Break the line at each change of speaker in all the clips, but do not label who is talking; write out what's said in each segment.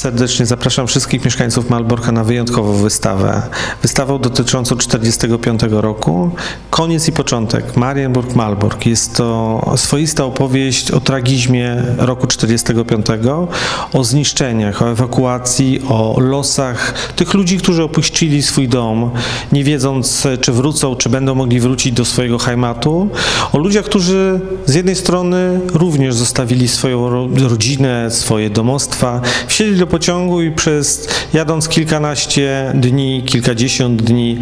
Serdecznie zapraszam wszystkich mieszkańców Malborka na wyjątkową wystawę. Wystawę dotyczącą 45 roku. Koniec i początek. Marienburg Malbork. Jest to swoista opowieść o tragizmie roku 45, o zniszczeniach, o ewakuacji, o losach tych ludzi, którzy opuścili swój dom, nie wiedząc, czy wrócą, czy będą mogli wrócić do swojego heimatu. O ludziach, którzy z jednej strony również zostawili swoją ro- rodzinę, swoje domostwa, wsiedli do pociągu i przez jadąc kilkanaście dni, kilkadziesiąt dni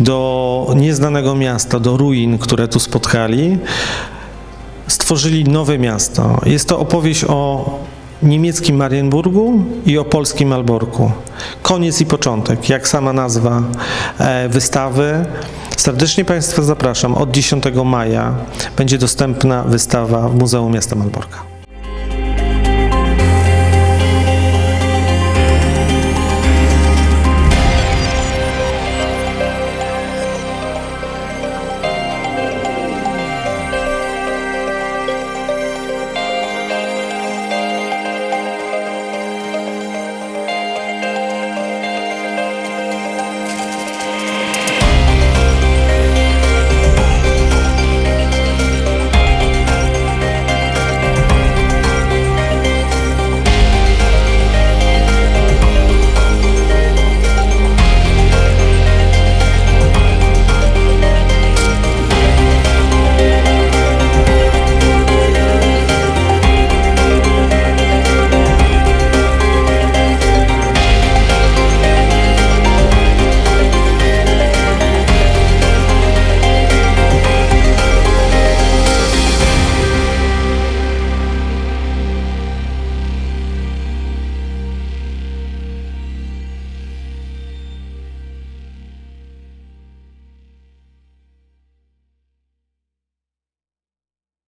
do nieznanego miasta, do ruin, które tu spotkali, stworzyli nowe miasto. Jest to opowieść o niemieckim Marienburgu i o polskim Malborku. Koniec i początek, jak sama nazwa e, wystawy. Serdecznie Państwa zapraszam. Od 10 maja będzie dostępna wystawa w Muzeum Miasta Malborka.